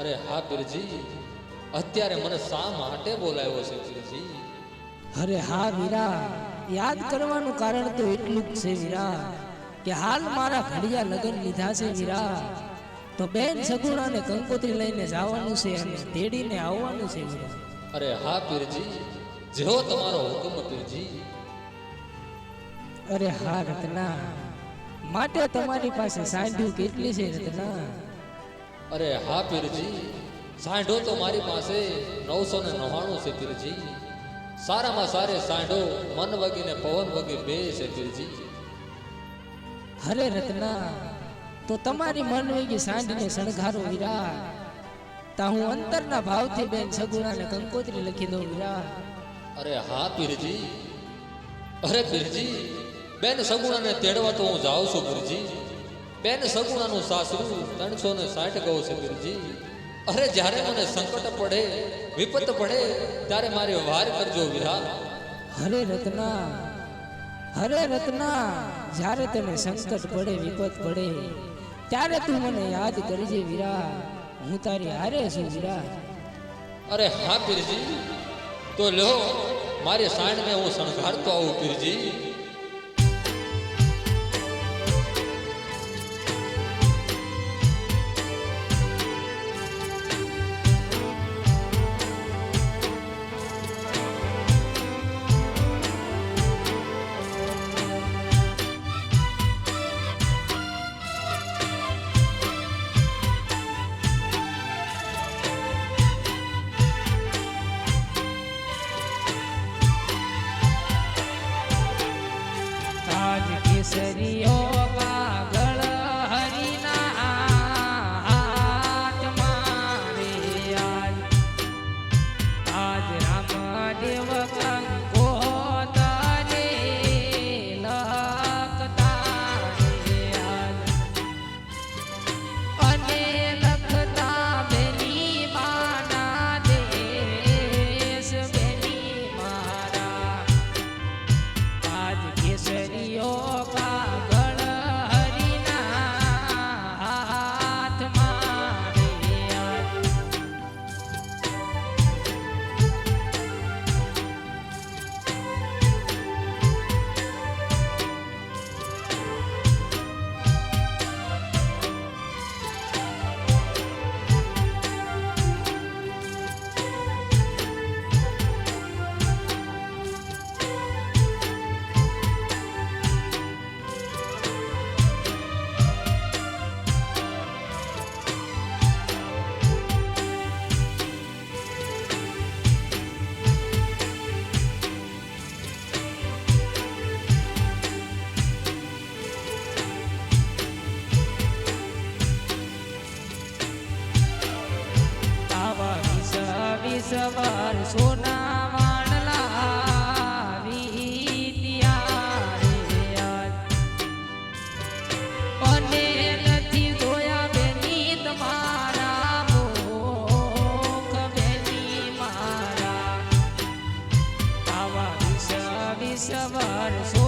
અરે હા પીરજી અત્યારે મને શા માટે બોલાવ્યો છે પીરજી અરે હા વીરા યાદ કરવાનું કારણ તો એટલું જ છે વીરા કે હાલ મારા ઘડિયા લગ્ન લીધા છે વીરા. તો બેન સગુણાને કંકોત્રી લઈને જવાનું છે અને તેડીને આવવાનું છે વીરા. અરે હા પીરજી જેવો તમારો હુકમ પીરજી અરે હા રત્ના માટે તમારી પાસે સાંઢ્યું કેટલી છે રત્ના? અરે હા પીરજી સાંઢો તો મારી પાસે નવસો ને નવ્વાણું છે પીરજી. સારામાં સારે સાંઢો મન વગીને પવન વગી બે છે પીરજી. હરે રત્ના તો તમારી મન વેગી સાંઢને શણગારો વિરા. તા હું અંતરના ભાવથી બેન સગુણાને કંકોત્રી લખી દઉં વિરા. અરે હા પીરજી. અરે પીરજી બેન સગુણાને તેડવા તો હું જાઉં છું પીરજી. બેન સગુણાનું સાસરું ત્રણસો ને સાઠ ગૌ છે અરે જ્યારે મને સંકટ પડે વિપત પડે ત્યારે મારી વાર કરજો વિરા હરે રત્ના હરે રત્ના જ્યારે તને સંકટ પડે વિપત પડે ત્યારે તું મને યાદ કરજે વીરા હું તારી હારે છું વીરા અરે હા પીરજી તો લો મારી મેં હું શણગારતો આવું પીરજી. સવાર સોના સવાર સો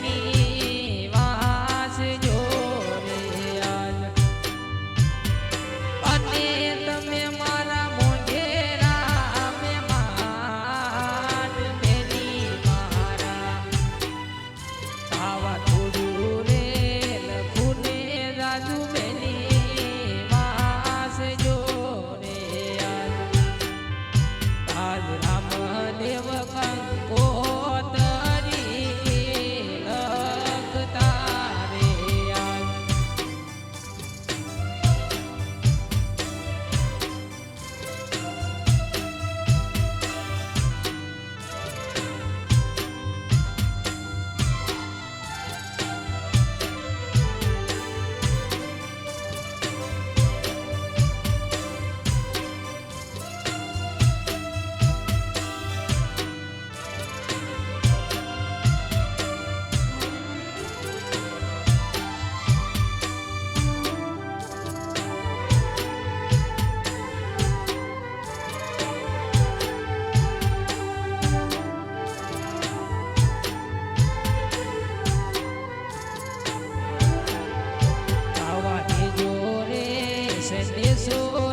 me. eso